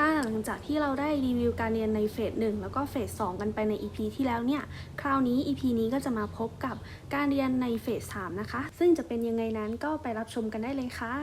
ค่ะหลังจากที่เราได้รีวิวการเรียนในเฟสหนึ่งแล้วก็เฟสสองกันไปใน EP ที่แล้วเนี่ย คราวนี้ EP นี้ก็จะมาพบกับการเรียนในเฟสสามนะคะ ซึ่งจะเป็นยังไงนั้นก็ไปรับชมกันได้เลยค่ะ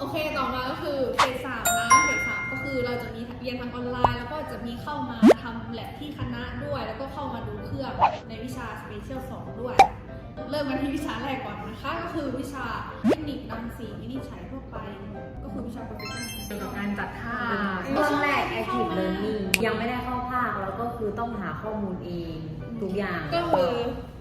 โอเค ต่อมาก็คือเฟสสามนะเฟสสามก็คือเราจะมีเรียนทางออนไลน์ แล้วก็จะมีเข้ามาทำแลบที่คณะด้วย แล้วก็เข้ามาดูเครื่องในวิชา Special 2ด้วย เริ่มกันที่วิชาแรกก่อนนะคะ ก็คือวิชา นิครังสีวินิจฉัยทั่วไป ก็คือวิชา professional เกี่ยวกับการจัดท่าเริ่มแรก active learning ยังไม่ได้เข้าภาคแล้วก็คือต้องหาข้อมูลเอง ทุกอย่างก็คือ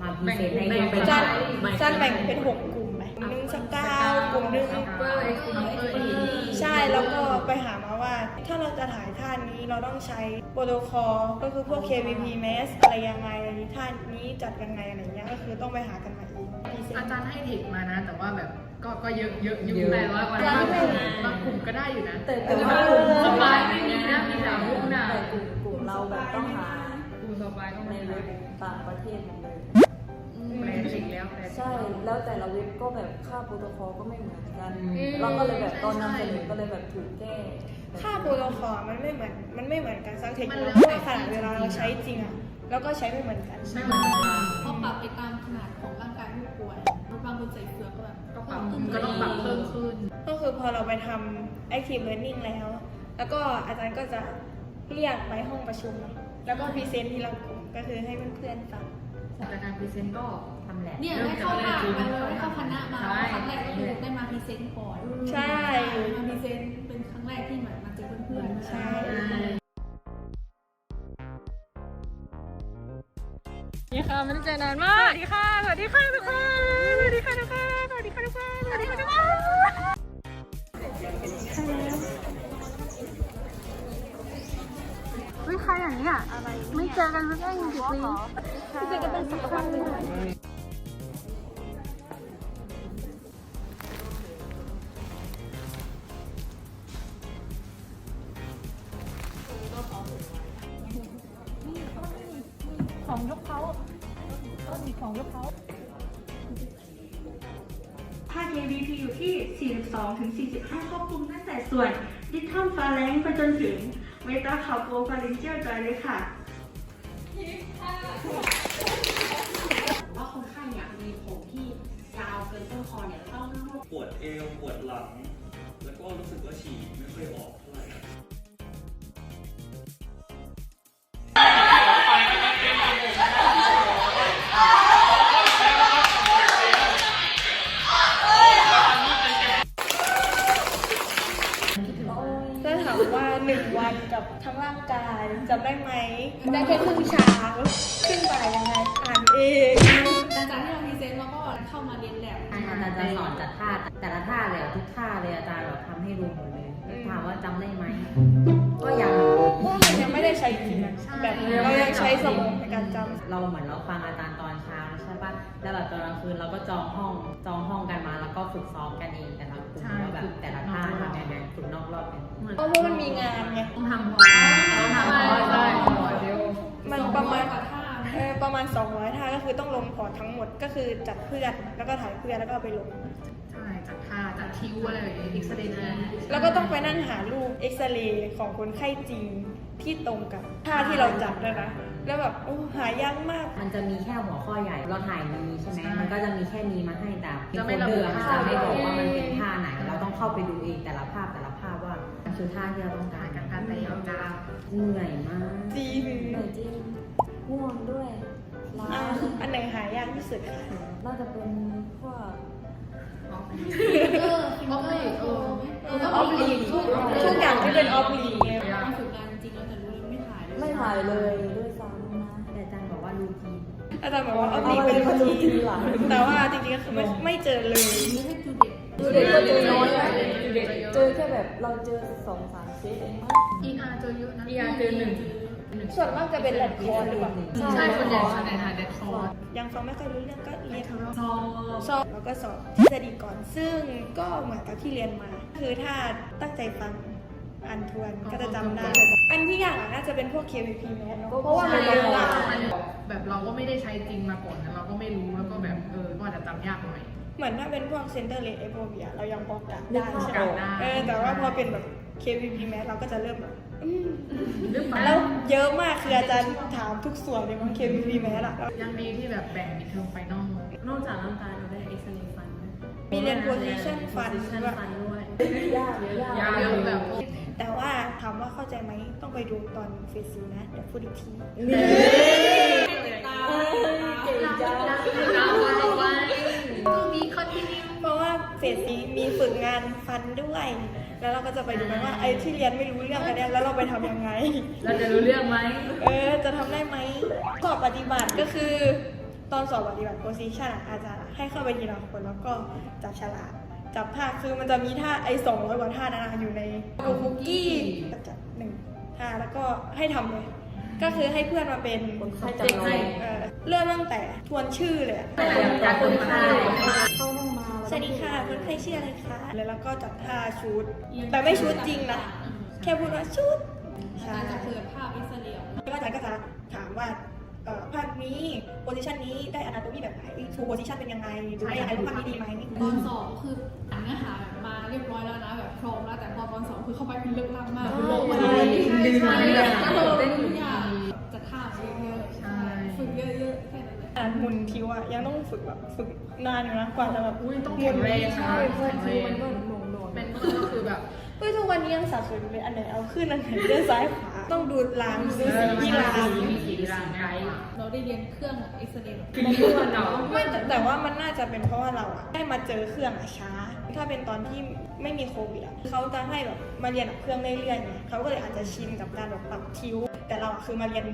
มาพรีเซนต์ในแบ่งเป็นจัดแบ่งจัดแบ่งเป็นหกกลุ่มไหมกลุ่มหนึ่งสกาวกลุ่มหนึ่งเปอร์ไอคิวเออใช่แล้วก็ไปหามาว่า ถ้าเราจะถ่ายท่านี้เราต้องใช้โปรโตคอลก็คือพวก KVP Mass อะไรยังไงท่านี้จัดยังไงอะไรเงี้ยก็คือต้องไปหากันมาเองพรีเซนอาต์จารย์ให้เทคมานะ แต่ว่าแบบ ก็ก็เยอะเยอะอยู่เยอะแปดร้อยกว่าเยอะบางกลุ่มมากบางกลุ่มก็ได้อยู่นะแต่แต่แต่ว่าว่ากลุ่มสบายไม่มีนะมีสามกลุ่มนะแต่กลุ่มกลุ่มเราแบบต้องหากลุ่มสบายต้องในในเว็เว็บบต่างประเทศหมดเลยแปลเทคแล้วแปลใช่แล้วแต่ละเว็บก็แบบค่าโปรโตคอลก็ไม่เหมือนกันอืมเราก็เลยแบบตอนนำเสนอก็เลยแบบถูกแก้ค่าโปรโตคอลมันไม่เหมือนมันไม่เหมือนกันสักเทคมันนิแล้ควเพราะแต่ว่าขนาดเวลาเราใช้จริงอะ แล้วก็ใช้ไม่เหมือนกันไม่เหมือนกันเพราะปรับไปตามขนาดของร่างกายผู้ป่วยบางคนใส่เฟือกก็แบบก็ปรับก็ต้องปรับเพิ่มขึ้น ก็คือพอเราไปทำ active learning แล้ว แล้วก็อาจารย์ก็จะเรียกไปห้องประชุม แล้วก็พรีเซนต์ทีละกลุ่มก็คือให้เพื่อนๆฟังจากการพรีเซนต์ก็ทำแหละเนี่ยได้เข้าภาคมาได้เข้าคณะมาใช่ครั้งแรกก็คือได้มาพรีเซนต์ก่อน ใช่ มาพรีเซนต์เป็นครั้งแรกที่เหมือนมาเจอเพื่อนๆ ใช่ สวัสดีค่ะไม่ได้เจอนานมาก สวัสดีค่ะ สวัสดีค่ะทุกคน สวัสดีค่ะทุกคน สวัสดีค่ะทุกคน สวัสดีค่ะทุกคนไม่ใครอย่างนี้อะไม่เจอกันสักยี่สิบปีไม่เจอกันเป็นสักวันเลย ค่า KBP อยู่ที่ 42 ถึง 45ควบคุมตั้งแต่ส่วนดิทัมฟาแลงไปจนถึงเมตาคาโปฟารินเจียลจอยเลยค่ะ ว่าคนไข้เนี่ยมีผมที่ยาวเกินต้นคอเนี่ยต้องรวบ ปวดเอวปวดหลัง แล้วก็รู้สึกว่าฉี่ไม่ค่อยออก ได้แค่ครึ่งเช้าครึ่งบ่ายยังไงอ่านเองหลังจากที่เราพรีเซนต์แล้วก็เข้ามาเรียนแลบอาจารย์จะสอนจัดท่าแต่ละท่าเลยอะทุกท่าเลยอาจารย์แบบทำให้ดูหมดเลยถามว่าจำได้ไหมก็ยังเพราะมันยังไม่ได้ใช้จริงอะแบบเรายังใช้สมองในการจำเราเหมือนเราฟังอาจารย์ตอนเช้า ใช่ปะแล้วแบบตอนกลางคืนเราก็จองห้องจองห้องกันมา แล้วก็ฝึกซ้อมกันเองแต่ละกลุ่มว่าแบบแต่ละท่าทำยังไงฝึกนอกรอบกันเพราะว่ามันมีงานไงต้องทำพอต้องทำพอใช่พอเดียวมันประมาณกว่าท่าเออประมาณ 200ท่าก็คือต้องลงพอร์ตทั้งหมดก็คือจัดเพื่อนแล้วก็ถ่ายเพื่อนแล้วก็เอาไปลงใช่จัดท่าจัดคิ้วอะไรอย่างเงี้ยเอ็กซเรย์แล้วก็ต้องไปนั่งหารูปเอ็กซเรย์ของคนไข้จริงที่ตรงกับท่าที่เราจัดด้วยนะ แล้วแบบโอ้หายากมาก มันจะมีแค่หัวข้อใหญ่ เราถ่ายมีใช่ไหมใช่มันก็จะมีแค่นี้มาให้แต่จะไม่โฟลระบุเดอร์มันท่าจะไม่บอกว่ามันเป็นท่าไหน เราต้องเข้าไปดูเองแต่ละภาพแต่ละภาพว่ามันคือท่าที่เราต้องการการการแต่ยาวจ้าเหนื่อยมากจริงเหนื่อยจริงง่วงด้วยล้าอะอันไหนหายากที่สุดคะน่าจะเป็นพวกออฟเออฟิงเกอร์โเออออฟลีกทุกอย่างที่เป็นออฟลีกไงมาฝึกงานจริงๆแล้วแต่รู้เลยไม่ถ่ายเลยไม่ถ่ายเลย อาจารย์บอกว่าออฟเอาลีกไปเป็นมารูดูทีทีนหลังแต่ว่าจริงๆก็คือไม่ไม่เจอเลยนี่ให้ดูเด็กดูเด็กก็เจอน้อยนะเด็กเจอแค่แบบเราเจอสองสามเคสเองมั้งอีอาร์เจอเยอะนะอีอาร์เจอหนึ่งส่วนมากจะเป็นแลดคอร์สหรือเปล่าใช่ส่วนใหญ่ส่วนใหญ่ถ่ายเด็ดคอร์สยังฟังไม่ค่อยรู้เรื่องก็เรียนซอสอบแล้วก็สอบทฤษฎีก่อน ซึ่งก็เหมือนกับที่เรียนมา คือถ้าตั้งใจฟัง อ่านทวนก็จะจำได้อันที่ยากอะน่าจะเป็นพวก KVP แมสเนอะเพราะว่ามันเยอะอะมันแบบเราก็ไม่ได้ใช้จริงมาก่อนนะเราก็ไม่รู้แล้วก็แบบเออก็อาจจะจำยากหน่อยเหมือนถ้าเป็นพวกเซนเตอร์เลดเอโ o เบียเรายังพอกะได้ใช่ไหมกะได้เออแต่ว่าพอเป็นแบบ KVP แมสเราก็จะเริ่มแบบอืมหรือเปล่าแล้วเยอะมากคืออาจารย์ถามทุกส่วนเลยของ KVP แมสอะยังมีที่แบบแบ่งมิดเทอมไฟนอลนอกจากร่างกายเราได้เอ็กซเรย์ฟันไหมมีเรียน position ฟัน position ด้วยฟันด้วยยากยากยาวแบบ แต่ว่าถามว่าเข้าใจไหมต้องไปดูตอนเฟสซีนะ เดี๋ยวพูดอีกทีเก่งจังมีคอนติเนียเพราะว่าเฟสซีมีฝึกงานฟันด้วย แล้วเราก็จะไปดูกันว่าไอ้ที่เรียนไม่รู้เรื่องกันเนี่ยแล้วเราไปทำยังไง เราจะรู้เรื่องไหมเออ จะทำได้ไหมสอบปฏิบัติก็คือ ตอนสอบปฏิบัติ position อะอาจารย์อะให้เข้าไปทีละคนแล้วก็จับฉลาก จับท่าคือมันจะมีท่าไอ้สองร้อยกว่าท่านั้นอะอยู่ในโคุกกี้จับหนึ่งท่าแล้วก็ให้ทำเลย ก็คือให้เพื่อนมาเป็นคนไข้จำลองเออเริ่มตั้งแต่ทวนชื่อเลยอะจากคนไข้เข้าห้องมาสวัสดีค่ะคนไข้ชื่ออะไรคะแล้วเราก็จับท่าชุด แต่ไม่ชุดจริงนะแค่พูดว่าชุดอาจารย์จะเปิดภาพอิสราเอลแล้วอาจารย์ก็จะถามว่าเอ่อ ภาพนี้โพซิชันนี้ได้อนาโตมีแบบไหนทูโพซิชันเป็นยังไงดูได้ยังไงรูปภาพนี้ดีไหมตอนสองคืออ่านเนื้อหาแบบมาเรียบร้อยแล้วนะแบบพร้อมแล้วแต่พอตอนสองคือเข้าไปเป็นเรื่องล่ำมากคือโลกมันเลยใช่ใช่เป็นทุกอย่างจะท่าเยอะๆใช่ฝึกเยอะๆแค่นั้นแหละอ่านหมุนทิวอะยังต้องฝึกแบบฝึกนานอยู่นะกว่าจะแบบอุ้ยต้องแข็งแรงนะใช่เพื่อนแข็คืงอแรมันงก็หน่วงหน่วงเป็นต้นก็คือแบบ เฮ้ยทุกวันนี้ยังสับสนอยู่เลยอันไหนเอาขึ้นอันไหนเลื่อนซ้ายขวาต้องดูรางดูสีที่รางมีสีรางไกด์เราได้เรียนเครื่องอิสราเอลคือเพื่อนเนาะไม่แต่ว่ามันน่าจะเป็นเพราะว่าเราอะได้มาเจอเครื่องอะช้า ถ้าเป็นตอนที่ไม่มีโควิดอะเขาจะให้แบบมาเรียนกับเครื่องเรื่อยๆไงเขาก็เลยอาจจะชินกับการแบบปรับคิ้ว แต่เราอะคือมาเรียน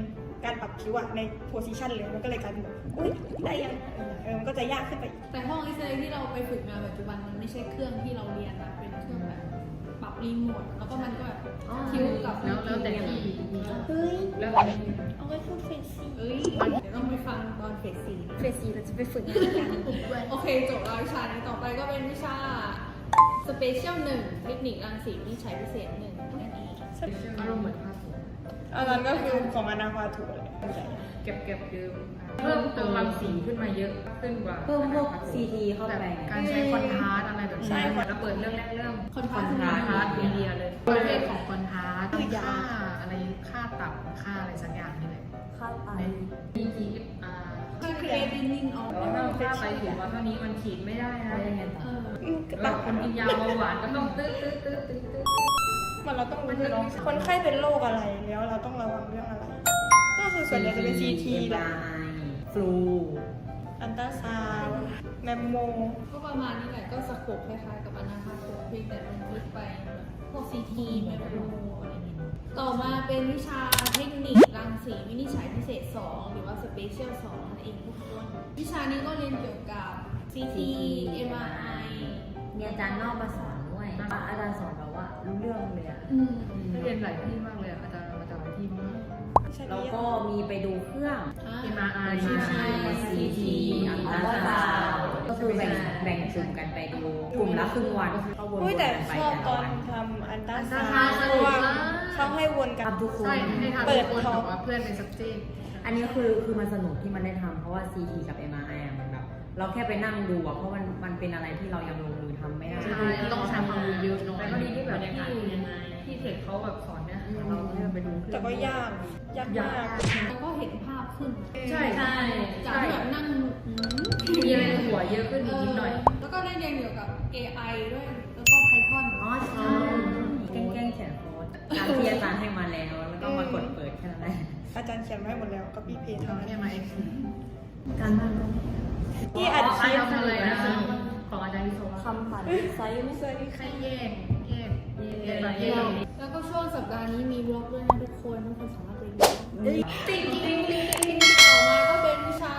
การปรับคิ้วอะในโพซิชันเลยมันก็เลยกลายเป็นแบบอุ้ยได้ยังเออมันก็จะยากขึ้นไปแต่ห้องอิสราเอลที่เราไปฝึกมาปัจจุบันมันไม่ใช่เครื่องที่เราเรียนนะเป็น ปรับรีโมทแล้วก็มันก็แบบคิ้วกับแล้วแล้วแต่ที่มีเฮ้ยแล้วแต่ที่เอาไว้พูดเฟซซีเอ้ยเดี๋ยวต้องไปฟังตอนเฟสสี่เฟซซีเราจะไปฝึกงานกันโอเคจบแล้ววิชานี้ต่อไปก็เป็นวิชาสเปเชียลหนึ่งเทคนิครังสีวิจัยพิเศษหนึ่งนั่นเอง อันนั้นก็คือของอนาควาถูเลยเก็บเก็บยืมเพิ่มเติมรังสีขึ้นมาเยอะขึ้นกว่าเพิ่มพวก CT เข้าแบบไป การใช้คอนทราสต์อะไรแบบนี้แล้วเปิดเรื่องแรกเรื่องคอนทราสต์คอนทราสต์มีเดียเลยประเภทของคอนทราสต์ค่าอะไรค่าตับค่าอะไรสักอย่างนี่แหละค่าไตใน DGFR คือ creatinine ออกแต่ว่าถ้าค่าไปถึงว่าเท่านี้มันฉีดไม่ได้นะเออเราคนกินยาเบาหวานก็ต้องตื้อตื้อตื้อตื้อตื้อ มันเราต้องรู้ด้วยเนาะคนไข้เป็นโรคอะไรแล้วเราต้องระวังเรื่องอะไร ก็คือส่วนใหญ่จะเป็น CT แหละฟลูอันตราซาวด์แมมโม ก็ประมาณนี้แหละก็สโคปคล้ายๆกับอนาคาโคเพียงแต่มันพลิกไปแบบพวก CT ไมโครอะไรอย่างเงี้ยต่อมาเป็นวิชาเทคนิครังสีวินิจฉัยพิเศษ 2 หรือว่า Special 2นั่นเองทุกคนวิชานี้ก็เรียนเกี่ยวกับ CT MRI มีอาจารย์นอกมาสอนด้วยอาจารย์สอนแบบว่า รู้เรื่องเลยอะอืมเรียนหลายที่มากเลยอาจารย์อาจารย์หลายที่มากใช่ไหมแล้วก็มีไปดูเครื่องอ่า MRI ใช่ใช่ CT อัลตราซาวด์ก็คือแบ่งแบ่งกลุ่มกันไปดูกลุ่มละครึ่งวันก็วนอุ้ยๆแต่กันไปชอบแต่ตละอนวันทำอันตราซาอันตราซาวด์วด์เพราะว่าสนุกมากเขาให้วนกัน ทำทุกคน ใช่ให้ทำเปิดทุกคนท็อปแบบว่าเพื่อนเป็น subject อันนี้คือคือมันสนุกที่มันได้ทำเพราะว่า CT กับ MRI อะมันแบบ เราแค่ไปนั่งดูอะเพราะมันมันเป็นอะไรที่เรายังลงมือทำไม่ได้ ใช่ต้องใช้ความรู้เยอะหน่อยแล้วก็ดีที่แบบที่ที่เทคเขาแบบสอนเนี่ยเราเลือกไปดูแต่ก็ยาก ยากมาก แล้วก็เห็นภาพขึ้นใช่ใช่ จากใช่ที่แบบนั่งอืมมีอะไรในหัวเยอะขึ้นอีกนิดหน่อย แล้วก็ได้เรียนเกี่ยวกับ AI ด้วย แล้วก็ Python อ๋อใช่แกล้งแกล้งเขียนโค้ดตามที่อาจารย์ให้มาแล้ว แล้วก็มากดเปิดแค่นั้นแหละอาจารย์เขียนไว้หมดแล้วก็พี่เพจทำทำแค่ให้มาเอ็กซ์ การบ้านก็ที่อัดคลิปทำอะไรนะของอาจารย์วิศวะคำผ่านไซส์ไม่สวัสดีค่ะให้แยกแยกแยกแยกแยกแล้วก็ช่วงสัปดาห์นี้มีบล็อกด้วยนะทุกคนทุกคนสามารถไปดูติงติงติงติงต่อมาก็เป็นวิชา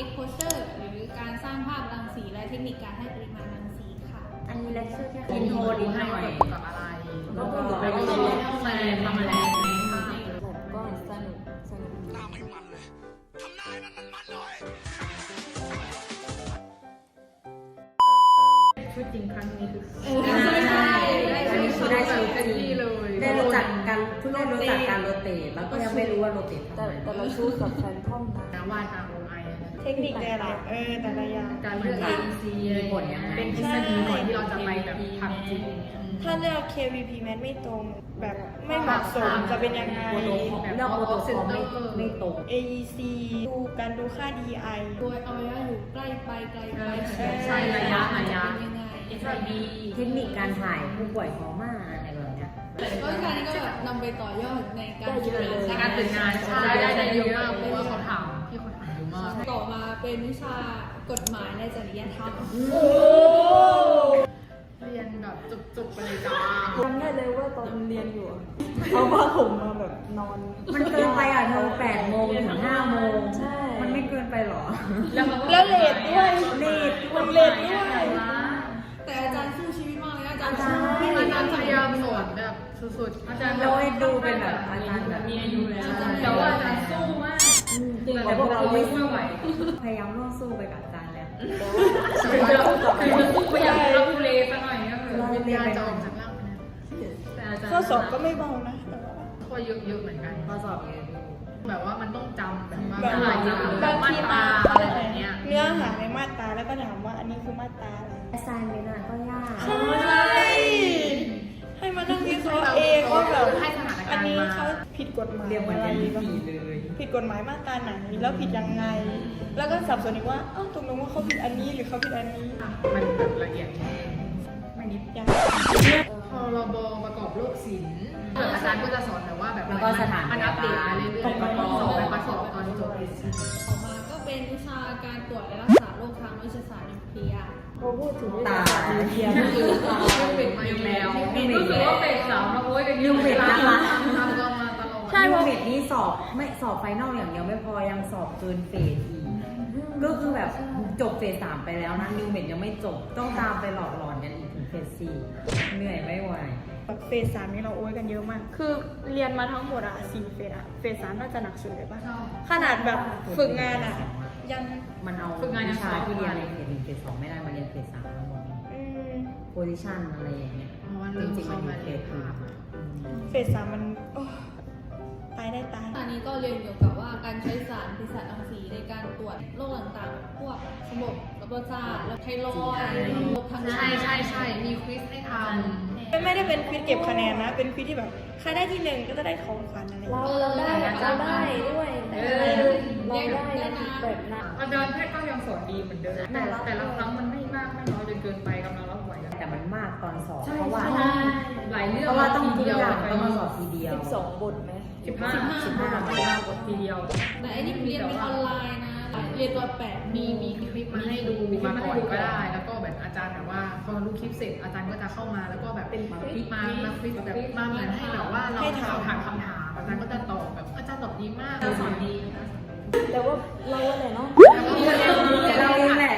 exposure หรือการสร้างภาพรังสีและเทคนิคการให้ปริมาณรังสีค่ะ อันนี้เลคเชอร์แค่อินโทรนิดหน่อยกับอะไรแล้วก็ไปดูห้องแรมทำอะไร แล้วก็ยังไม่รู้ว่าโรเตทแต่ทำไมแต่เราชูกับแฟนท่องนะนะวาด ROI ทเทคนิคแต่ละเออแต่ละอย่าง การเลือก AEC มีผลยังไงเป็นทฤษฎีก่อนที่เราจะไปแบบทำจริง ถ้าเลือก KVP แมทไม่ตรงแบบไม่เหมาะสมจะเป็นยังไงโปรโตคอลเลือกโปรโตคอลไม่ไม่ตรง AEC ดูการดูค่า DI โดยเอาไว้ว่าอยู่ใกล้ไปไกลไปใช่ระยะระยะ เป็นยังไง HIV เทคนิคการถ่ายผู้ป่วยโคม่าอ ก็การนี้ก็แบบนำไปต่อยอดในการฝึกงานในการฝึกงานใช่ได้ได้เยอะมากเพราะว่าเขาถามพี่เขาถามเยอะมากต่อมาเป็นวิชากฎหมายในจริยธรรมเรียนแบบจุกๆไปเลยจ้าจำได้เลยว่าตอนเรียนอยู่อะเขาว่าผมมาแบบนอน มันเกินไปอะเธอแปดโมงถึงห้าโมงใช่มันไม่เกินไปหรอ แล้วเลทด้วยเลทด้วยเลทด้วยแต่อาจารย์สู้ชีวิตมากเลยนะอาจารย์ใช่สู้อาจารย์พยายามสอนแบบ สุดๆอาจารย์เราให้ดูเป็นแบบอาจารย์แบบมีอายุแล้วแต่ว่าอาจารย์สู้มากจริงแต่พวกเราไม่สู้ไหวพยายามร่วมสู้ไปกับอาจารย์แล้วคือเราคือเราสู้ไปอย่างเราทุเลซะหน่อยก็คือวิญญาณจะออกจากร่างไปแล้วแต่อาจารย์ข้อสอบก็ไม่เบานะแต่ว่าข้อเยอะๆเหมือนกันข้อสอบเองแบบว่ามันต้องจำแบบว่าแบบหลายอย่างแบบมาตราอะไรแบบเนี้ยเนื้อหาในมาตราแล้วก็ถามว่าอันนี้คือมาตราอะไร assignment อะก็ยากใช่ให้ มานั่งวิเคราะห์เองว่าแบบให้สถานการณ์อันนี้มาเขาผิดกฎหมายเรียนเหมือนอะไรกันบ้างปีเลย ผิดกฎหมายมาตราไหนแล้วผิดยังไง แล้วก็สับสนอีกว่าเอ้าตกลงว่าเขาผิดอันนี้หรือเขาผิดอันนี้มันแบบละเอียดไม่นิดอย่างพรบประกอบโรคศิลป์แบบอาจารย์ก็จะสอนแบบว่าแบบแล้วก็สถานมันอัปเดตมาเรื่อยๆมันก็สอบไปประกอบตอนจบ ออกมาก็เป็นวิชาการตรวจและรักษา โรคทางวิชาศาสตร์นิวเคลียร์พอพูดถึงตานิวเคลียร์ก็ก็คืคืออตอนเป็นมาอยู่แล้วรู้สึกว่าเป็นสาวมาโอ้ยกันยุ่งเวลาทำกันมาตลอดใช่เพราะเฟสนี้สอบไม่สอบไฟนอลอย่างเดียวไม่พอยังสอบเกินเฟสอีกก็คือแบบจบเฟสสามไปแล้วนะนิวเมดยังไม่จบต้องตามไปหลอกหลอนกันอีกถึงเฟสสี่เหนื่อยไม่ไหวแบบเฟสสามนี่เราโอ้ยกันเยอะมาก คือเรียนมาทั้งหมดอะสี่เฟสอะเฟสสามน่าจะหนักสุดเลยปะขนาดแบบฝึกงานอะยัง มันเอาฝึกงานยัวิงชาสอบที่เรียนในเฟสหนึ่งเฟสสองไม่ได้มาเรียนเฟสสามทั้งหมดอืมโพซิชันอะไรอย่างเงี้ยมันจเริ่มริงๆมันเข้าอยู่มาเฟเรียนสภาอื่นพเฟสสามมันโอ้ตายได้ตาย อันนี้ก็เรียนเกี่ยวกับว่าการใช้สารพิษรังสีในการตรวจโรคต่างๆ พวกสมองระบบประสาทแล้วไทรอยด์ระบบทางใช่ใช่ใช่มีควิสให้ทำ ไม่ได้เป็นควิดเก็บคะแนนนะ เป็นควิดที่แบบใครได้ที่หนึ่งก็จะได้ของขวัญอะไรอย่างเราเงี้ยเราได้เราได้ด้วยแต่เราได้แบบนั้นอาจารย์แพทย์ก็ยังสอนดีเหมือนเดิมแต่ละแต่ละครั้งมันไม่มากไม่น้อยจนเกินไปกำลังรับไหวกันแต่มันมากตอนสอบเพราะว่าหลายเรื่องเพราะว่าต้องทุทีกเดียวอย่างต้องมาสอบทีเดียวสิบสองบทไหมสิบห้าสิบห้าสิบห้าบททีเดียวแต่อันนี้เรียนเป็นออนไลน์นะเรียนตัวแปดมีมีคลิปมาให้ดูมาก่อนก็ได้แล้วก็แบบอา จารย์แบบว่าพอรู้คลิปเสร็จอาจารย์ก็จะเข้ามาแล้วก็แบบเป็นมาคลิปมามาคลิปแบบมาเหมือนให้แบบว่าเราถามถามคำถามอาจารย์ก็จะตอบแบบอาจารย์ตอบดีมากสอนดีแต่ว่าเราอะไรเนาะเราเองแหละ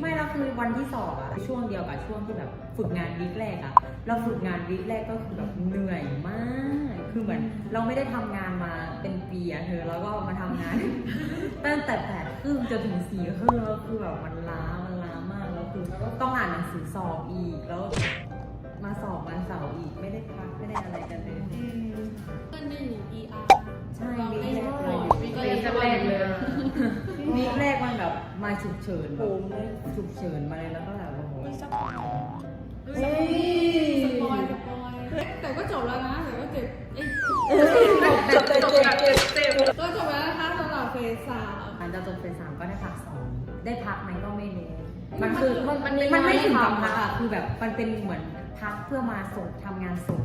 ไม่เราคือวันที่สอบอะช่วงเดียวกับช่วงที่แบบฝึกงานวีคแรกอะเราฝึกงานวีคแรกก็คือแบบเหนื่อยมาก คือเหมือนเราไม่ได้ทำงานมาเป็นปีอะเธอแล้วก็มาทำงาน ตั้งแต่แปดครึ่งจนถึงสี่ครึ่งแล้วคือแบบมันล้า คือต้องอ่านหนังสือสอบอีกแล้ว มาสอบวันเสาร์อีกไม่ได้พักไม่ได้อะไรกันเลยอืมเพื่อนได้อยู่ ER ใช่เราวีไม่คแรได้กสเราอบอยู่ก็เลยจะแรกเลยวีคแรกมันแบบมาฉุกเฉินแบโหบมเลยฉุกเฉินมาเลยแล้วก็แบบโอ้โหมีสักสปอยสปอยแต่ก็จบแล้วนะแต่ก็เจ็บเอ้ยจบจบแบบเจ็บเจ็บก็จบแล้วนะคะสำหรับเฟสสามหลังจากจบเฟสสามก็ได้พักสองได้พักไหมก็ไม่รู้ มันคือมันมันมันมันไม่ถึงกับไม่พักทำอะคือแบบมันเป็นเหมือนพักเพื่อมาส่งทำงานส่ง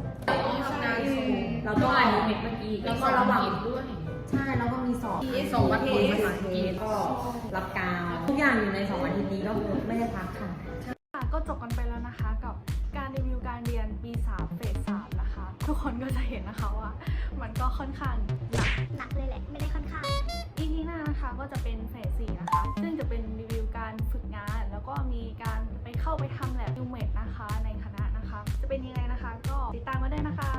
ทำงานสูงแล้วก็ก็อ่านยูนิตเมื่อกี้แล้วก็ระหว่างด้วยใช่แล้วก็มีสอบสอบวัดผลภาษาอังกฤษก็รับกาวทุกอย่างอยู่ในสองอาทิตย์นี้ก็คือไม่ได้พักค่ะค่ะก็จบกันไปแล้วนะคะกับการรีวิวการเรียนปี3เฟส3นะคะ ทุกคนก็จะเห็นนะคะว่า มันก็ค่อนข้างหนักหนักเลยแหละ ไม่ได้ค่อนข้างอีพีหน้านะคะก็จะเป็นเฟส4นะคะ ซึ่งจะเป็นรีวิว มีการไปเข้าไปทำแลบยูเมดนะคะในคณะนะคะ จะเป็นยังไงนะคะ ก็ติดตามมาได้นะคะ